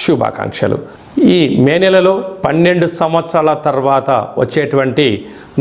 శుభాకాంక్షలు. ఈ మే నెలలో పన్నెండు సంవత్సరాల తర్వాత వచ్చేటువంటి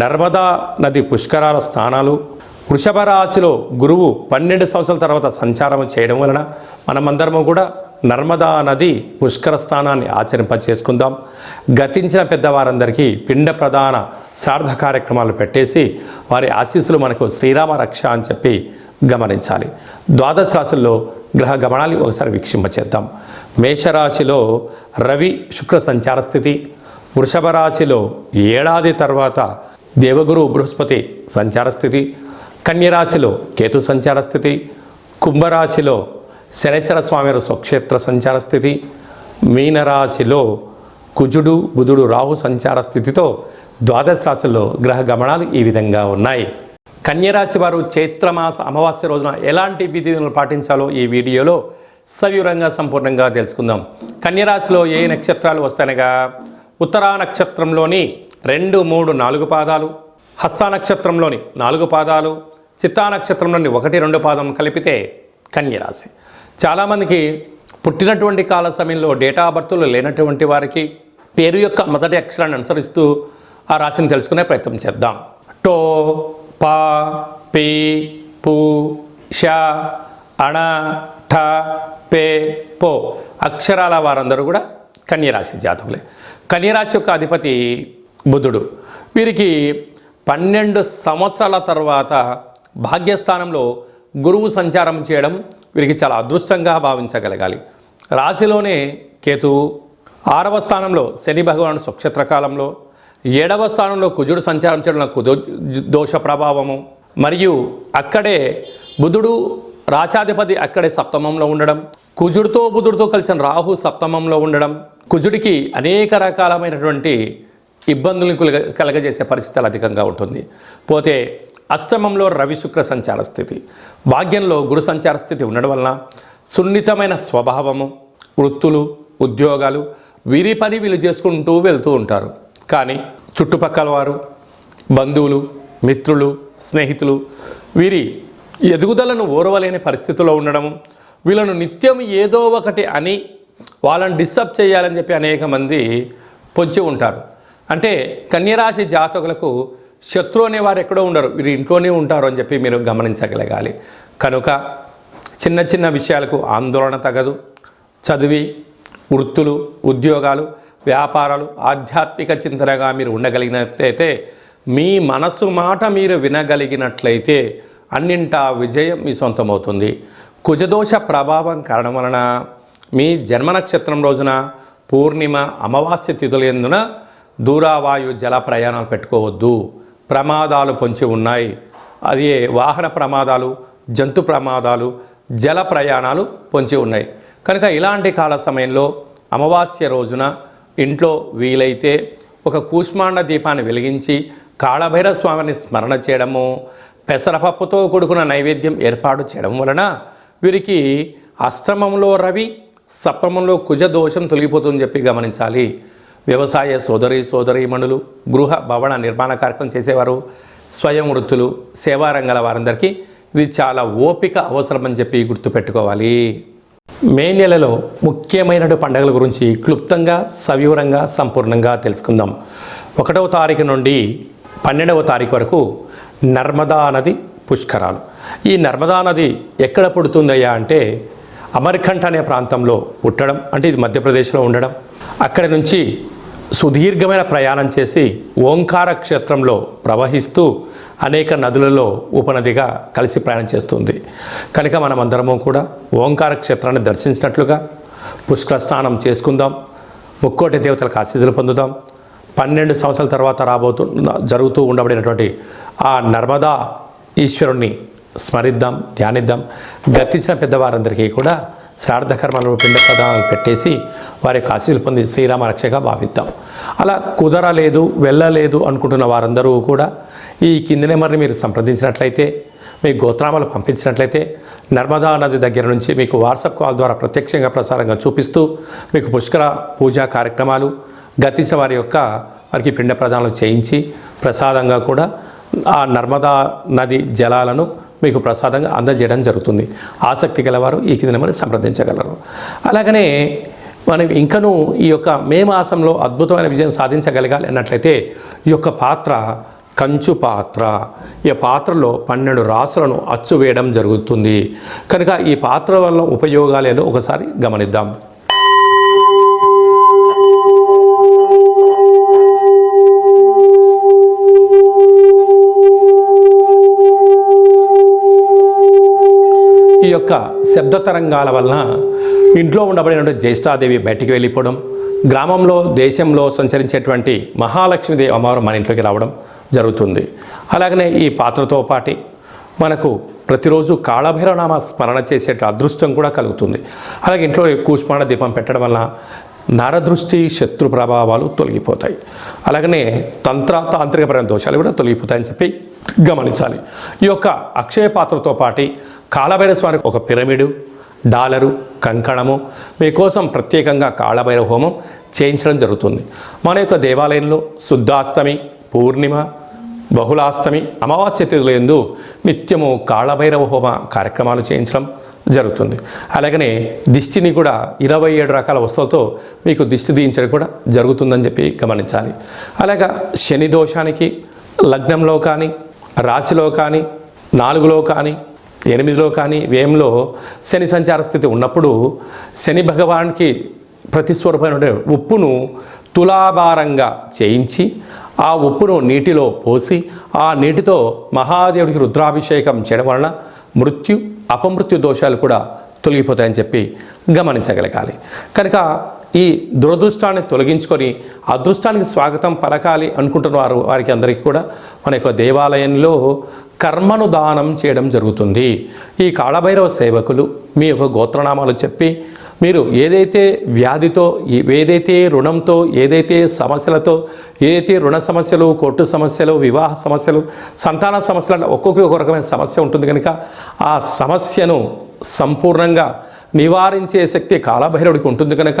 నర్మదా నది పుష్కరాల స్నానాలు వృషభ రాశిలో గురువు పన్నెండు సంవత్సరాల తర్వాత సంచారం చేయడం వలన మనమందరము కూడా నర్మదా నది పుష్కర స్నానాన్ని ఆచరింప చేసుకుందాం గతించిన పెద్దవారందరికీ పిండ ప్రధాన శ్రార్థ కార్యక్రమాలు పెట్టేసి వారి ఆశీస్సులు మనకు శ్రీరామ రక్ష అని చెప్పి గమనించాలి. ద్వాదశ రాశుల్లో గ్రహ గమనాలు ఒకసారి వీక్షింపచేద్దాం. మేషరాశిలో రవి శుక్ర సంచార స్థితి వృషభ రాశిలో ఏడాది తర్వాత దేవగురు బృహస్పతి సంచార స్థితి కన్యరాశిలో కేతు సంచార స్థితి కుంభరాశిలో శనిచర స్వామివారి స్వక్షేత్ర సంచార స్థితి మీనరాశిలో కుజుడు బుధుడు రాహు సంచార స్థితితో ద్వాదశ రాశుల్లో గ్రహ గమనాలు ఈ విధంగా ఉన్నాయి. కన్యరాశి వారు చైత్రమాస అమావాస్య రోజున ఎలాంటి విధులను పాటించాలో ఈ వీడియోలో సవివరంగా సంపూర్ణంగా తెలుసుకుందాం. కన్యరాశిలో ఏ నక్షత్రాలు వస్తాయనగా ఉత్తరా నక్షత్రంలోని రెండు మూడు నాలుగు పాదాలు హస్తా నక్షత్రంలోని నాలుగు పాదాలు చిత్తా నక్షత్రంలోని ఒకటి రెండు పాదం కలిపితే కన్యరాశి చాలామందికి పుట్టినటువంటి కాల సమయంలో డేటా బర్త్లు లేనటువంటి వారికి పేరు యొక్క మొదటి అక్షరాన్ని అనుసరిస్తూ ఆ రాశిని తెలుసుకునే ప్రయత్నం చేద్దాం. టో పా పి పు ష అణ ఠ పే పో అక్షరాల వారందరూ కూడా కన్యరాశి జాతకులే. కన్యరాశి యొక్క అధిపతి బుధుడు. వీరికి పన్నెండు సంవత్సరాల తర్వాత భాగ్యస్థానంలో గురువు సంచారం చేయడం వీరికి చాలా అదృష్టంగా భావించగలగాలి. రాశిలోనే కేతువు ఆరవ స్థానంలో శని భగవానుడు సుక్షేత్ర కాలంలో ఏడవ స్థానంలో కుజుడు సంచారం చేయడం కుదో దోష ప్రభావము. మరియు అక్కడే బుధుడు రాశాధిపతి అక్కడే సప్తమంలో ఉండడం కుజుడితో బుధుడితో కలిసిన రాహు సప్తమంలో ఉండడం కుజుడికి అనేక రకాలమైనటువంటి ఇబ్బందులను కలగ కలగజేసే పరిస్థితులు అధికంగా ఉంటుంది. పోతే అష్టమంలో రవి శుక్ర సంచార స్థితి. భాగ్యంలో గురు సంచార స్థితి ఉండడం వలన సున్నితమైన స్వభావము వృత్తులు ఉద్యోగాలు వీరి పని వీళ్ళు చేసుకుంటూ వెళ్తూ ఉంటారు. కానీ చుట్టుపక్కల వారు బంధువులు మిత్రులు స్నేహితులు వీరి ఎదుగుదలను ఓర్వలేని పరిస్థితిలో ఉండడము వీళ్ళను నిత్యం ఏదో ఒకటి అని వాళ్ళని డిస్టర్బ్ చేయాలని చెప్పి అనేక మంది పొంచి ఉంటారు. అంటే కన్యరాశి జాతకులకు శత్రు అనేవారు ఎక్కడో ఉండరు. వీరు ఇంట్లోనే ఉంటారు అని చెప్పి మీరు గమనించగలగాలి. కనుక చిన్న చిన్న విషయాలకు ఆందోళన తగదు. చదివి వృత్తులు ఉద్యోగాలు వ్యాపారాలు ఆధ్యాత్మిక చింతనగా మీరు ఉండగలిగినట్లయితే మీ మనసు మాట మీరు వినగలిగినట్లయితే అన్నింటా విజయం మీ సొంతమవుతుంది. కుజదోష ప్రభావం కారణం వలన మీ జన్మ నక్షత్రం రోజున పూర్ణిమ అమావాస్య తిథుల ఎందున దూరావాయు జల ప్రయాణాలు పెట్టుకోవద్దు. ప్రమాదాలు పొంచి ఉన్నాయి. అది వాహన ప్రమాదాలు జంతు ప్రమాదాలు జల ప్రయాణాలు పొంచి ఉన్నాయి. కనుక ఇలాంటి కాల సమయంలో అమావాస్య రోజున ఇంట్లో వీలైతే ఒక కూష్మాండ దీపాన్ని వెలిగించి కాళభైరవ స్వామిని స్మరణ చేయడము పెసరపప్పుతో కూడుకున్న నైవేద్యం ఏర్పాటు చేయడం వలన వీరికి అష్టమంలో రవి సప్తమంలో కుజ దోషం తొలగిపోతుందని చెప్పి గమనించాలి. వ్యవసాయ సోదరి సోదరీమణులు గృహ భవన నిర్మాణ కార్యక్రమం చేసేవారు స్వయం వృత్తులు సేవారంగాల వారందరికీ ఇది చాలా ఓపిక అవసరమని చెప్పి గుర్తుపెట్టుకోవాలి. మే నెలలో ముఖ్యమైన పండుగల గురించి క్లుప్తంగా సవివరంగా సంపూర్ణంగా తెలుసుకుందాం. ఒకటవ తారీఖు నుండి పన్నెండవ తారీఖు వరకు నర్మదా నది పుష్కరాలు. ఈ నర్మదా నది ఎక్కడ పుడుతుందయ్యా అంటే అమర్కంఠ అనే ప్రాంతంలో పుట్టడం అంటే ఇది మధ్యప్రదేశ్లో ఉండడం. అక్కడి నుంచి సుదీర్ఘమైన ప్రయాణం చేసి ఓంకార క్షేత్రంలో ప్రవహిస్తూ అనేక నదులలో ఉపనదిగా కలిసి ప్రయాణం చేస్తుంది. కనుక మనమందరము కూడా ఓంకార క్షేత్రాన్ని దర్శించినట్లుగా పుష్కర స్నానం చేసుకుందాం. ముక్కోటి దేవతలకు ఆశీస్సులు పొందుదాం. పన్నెండు సంవత్సరాల తర్వాత రాబోతు జరుగుతూ ఉండబడినటువంటి ఆ నర్మదా ఈశ్వరుణ్ణి స్మరిద్దాం ధ్యానిద్దాం. గతించిన పెద్దవారందరికీ కూడా శ్రాద్ధకర్మలు పిండ ప్రదానాలు పెట్టేసి వారి యొక్క ఆశీలు పొంది శ్రీరామ రక్షగా భావిద్దాం. అలా కుదరలేదు వెళ్ళలేదు అనుకుంటున్న వారందరూ కూడా ఈ కింది నెంబర్ని మీరు సంప్రదించినట్లయితే మీ గోత్రామాలు పంపించినట్లయితే నర్మదా నది దగ్గర నుంచి మీకు వాట్సాప్ కాల్ ద్వారా ప్రత్యక్షంగా ప్రసారంగా చూపిస్తూ మీకు పుష్కర పూజా కార్యక్రమాలు గతించిన వారి యొక్క వారికి పిండ ప్రదానాలు చేయించి ప్రసాదంగా కూడా ఆ నర్మదా నది జలాలను మీకు ప్రసాదంగా అందజేయడం జరుగుతుంది. ఆసక్తి గలవారు ఈ కింద నెంబర్ని సంప్రదించగలరు. అలాగనే మనం ఇంకనూ ఈ యొక్క మే మాసంలో అద్భుతమైన విజయం సాధించగలగాలి అన్నట్లయితే ఈ యొక్క పాత్ర కంచు పాత్ర ఈ పాత్రలో పన్నెండు రాసులను అచ్చు వేయడం జరుగుతుంది. కనుక ఈ పాత్ర వల్ల ఉపయోగాలేదో ఒకసారి గమనిద్దాం. శబ్ద తరంగాల వలన ఇంట్లో ఉండబడినటువంటి జ్యేష్ఠాదేవి బయటికి వెళ్ళిపోవడం గ్రామంలో దేశంలో సంచరించేటువంటి మహాలక్ష్మీదేవి అమ్మవారు మన ఇంట్లోకి రావడం జరుగుతుంది. అలాగనే ఈ పాత్రతో పాటి మనకు ప్రతిరోజు కాళభైరవనామ స్మరణ చేసే అదృష్టం కూడా కలుగుతుంది. అలాగే ఇంట్లో కూష్మాణ దీపం పెట్టడం వల్ల నరదృష్టి శత్రు ప్రభావాలు తొలగిపోతాయి. అలాగనే తంత్ర తాంత్రికపరమైన దోషాలు కూడా తొలగిపోతాయని చెప్పి గమనించాలి. ఈ యొక్క అక్షయ పాత్రతో పాటి కాళభైరవ స్వామికి ఒక పిరమిడు డాలరు కంకణము మీకోసం ప్రత్యేకంగా కాళభైరవ హోమం చేయించడం జరుగుతుంది. మన యొక్క దేవాలయంలో శుద్ధాష్టమి పూర్ణిమ బహుళాష్టమి అమావాస్య తిథుల యందు నిత్యము కాళభైరవ హోమ కార్యక్రమాలు చేయించడం జరుగుతుంది. అలాగనే దిష్టిని కూడా ఇరవై ఏడు రకాల వస్తువులతో మీకు దిష్టి దీయించడం కూడా జరుగుతుందని చెప్పి గమనించాలి. అలాగా శని దోషానికి లగ్నంలో కానీ రాశిలో కానీ నాలుగులో కానీ ఎనిమిదిలో కానీ వ్యయంలో శని సంచార స్థితి ఉన్నప్పుడు శని భగవానికి ప్రతిస్వరూపమైన ఉప్పును తులాభారంగా చేయించి ఆ ఉప్పును నీటిలో పోసి ఆ నీటితో మహాదేవుడికి రుద్రాభిషేకం చేయడం వలన మృత్యు అపమృత్యు దోషాలు కూడా తొలగిపోతాయని చెప్పి గమనించగలగాలి. కనుక ఈ దురదృష్టాన్ని తొలగించుకొని అదృష్టానికి స్వాగతం పలకాలి అనుకుంటున్న వారు వారికి అందరికీ కూడా మన యొక్క దేవాలయంలో కర్మను దానం చేయడం జరుగుతుంది. ఈ కాళభైరవ సేవకులు మీ యొక్క గోత్రనామాలు చెప్పి మీరు ఏదైతే వ్యాధితో ఏదైతే రుణంతో ఏదైతే సమస్యలతో ఏదైతే రుణ సమస్యలు కోర్టు సమస్యలు వివాహ సమస్యలు సంతాన సమస్యలు అట్లా ఒక్కొక్కరికి ఒక రకమైన సమస్య ఉంటుంది కనుక ఆ సమస్యను సంపూర్ణంగా నివారించే శక్తి కాలభైరవుడికి ఉంటుంది కనుక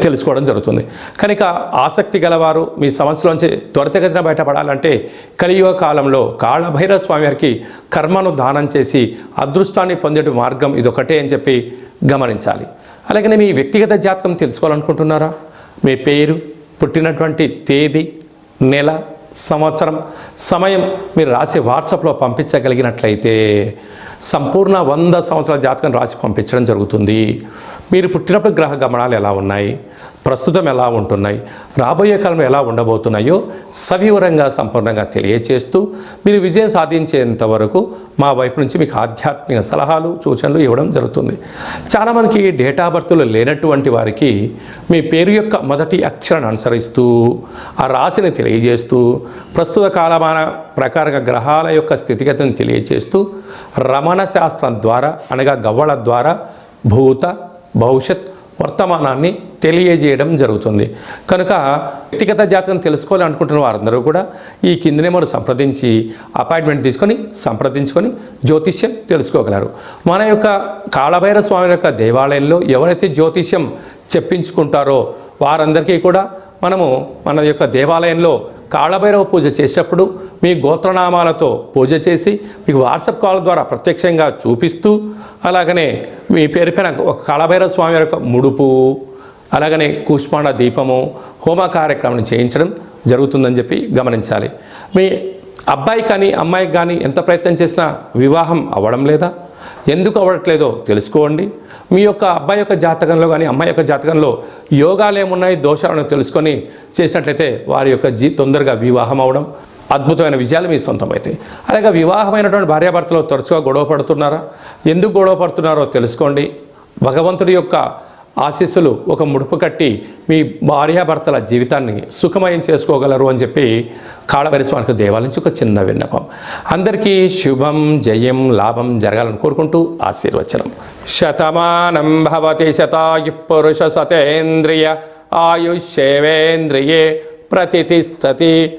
తెలుసుకోవడం జరుగుతుంది. కనుక ఆసక్తి గలవారు మీ సమస్యలోంచి త్వరితగతిన బయటపడాలంటే కలియుగ కాలంలో కాళభైరవ స్వామి వారికి కర్మను దానం చేసి అదృష్టాన్ని పొందే మార్గం ఇదొకటే అని చెప్పి గమనించాలి. అలాగనే మీ వ్యక్తిగత జాతకం తెలుసుకోవాలనుకుంటున్నారా? మీ పేరు పుట్టినటువంటి తేదీ నెల సంవత్సరం సమయం మీరు రాసి వాట్సాప్లో పంపించగలిగినట్లయితే సంపూర్ణ వంద సంవత్సరాల జాతకం రాసి పంపించడం జరుగుతుంది. మీరు పుట్టినప్పుడు గ్రహ గమనాలు ఎలా ఉన్నాయి? ప్రస్తుతం ఎలా ఉంటున్నాయి? రాబోయే కాలం ఎలా ఉండబోతున్నాయో సవివరంగా సంపూర్ణంగా తెలియచేస్తూ మీరు విజయం సాధించేంత వరకు మా వైపు నుంచి మీకు ఆధ్యాత్మిక సలహాలు సూచనలు ఇవ్వడం జరుగుతుంది. చాలామందికి డేటా బర్త్లు లేనటువంటి వారికి మీ పేరు యొక్క మొదటి అక్షరాన్ని అనుసరిస్తూ ఆ రాశిని తెలియజేస్తూ ప్రస్తుత కాలమాన ప్రకారంగా గ్రహాల యొక్క స్థితిగతిని తెలియజేస్తూ రమణ శాస్త్రం ద్వారా అనగా గవ్వల ద్వారా భూత భవిష్యత్ వర్తమానాన్ని తెలియజేయడం జరుగుతుంది. కనుక వ్యక్తిగత జాతకం తెలుసుకోవాలనుకుంటున్న వారందరూ కూడా ఈ కింది నెంబర్ సంప్రదించి అపాయింట్మెంట్ తీసుకొని సంప్రదించుకొని జ్యోతిష్యం తెలుసుకోగలరు. మన యొక్క కాళభైర స్వామి యొక్క దేవాలయంలో ఎవరైతే జ్యోతిష్యం చెప్పించుకుంటారో వారందరికీ కూడా మనము మన యొక్క దేవాలయంలో కాళభైరవ పూజ చేసేటప్పుడు మీ గోత్రనామాలతో పూజ చేసి మీకు వాట్సాప్ కాల్ ద్వారా ప్రత్యక్షంగా చూపిస్తూ అలాగనే మీ పేరు పైన ఒక కాళభైరవ స్వామి యొక్క ముడుపు అలాగనే కూష్మాండ దీపము హోమ కార్యక్రమం చేయించడం జరుగుతుందని చెప్పి గమనించాలి. మీ అబ్బాయి కానీ అమ్మాయికి కానీ ఎంత ప్రయత్నం చేసినా వివాహం అవ్వడం లేదా? ఎందుకు అవ్వట్లేదో తెలుసుకోండి. మీ యొక్క అబ్బాయి యొక్క జాతకంలో కానీ అమ్మాయి యొక్క జాతకంలో యోగాలు ఏమున్నాయి దోషాలను తెలుసుకొని చేసినట్లయితే వారి యొక్క జీ తొందరగా వివాహం అవడం అద్భుతమైన విజయాలు మీ సొంతమవుతాయి అలాగే వివాహమైనటువంటి భార్యాభర్తలు తరచుగా గొడవ పడుతున్నారా? ఎందుకు గొడవ పడుతున్నారో తెలుసుకోండి. భగవంతుడి యొక్క ఆశీస్సులు ఒక ముడుపు కట్టి మీ భార్యాభర్తల జీవితాన్ని సుఖమయం చేసుకోగలరు అని చెప్పి కాళభైర దేవాల నుంచి ఒక చిన్న విన్నపం. అందరికీ శుభం జయం లాభం జరగాలని కోరుకుంటూ ఆశీర్వచనం. శతమానం భవతి శతాయు పురుష సతేంద్రియ ఆయుష్యేవేంద్రియే ప్రతిష్టతి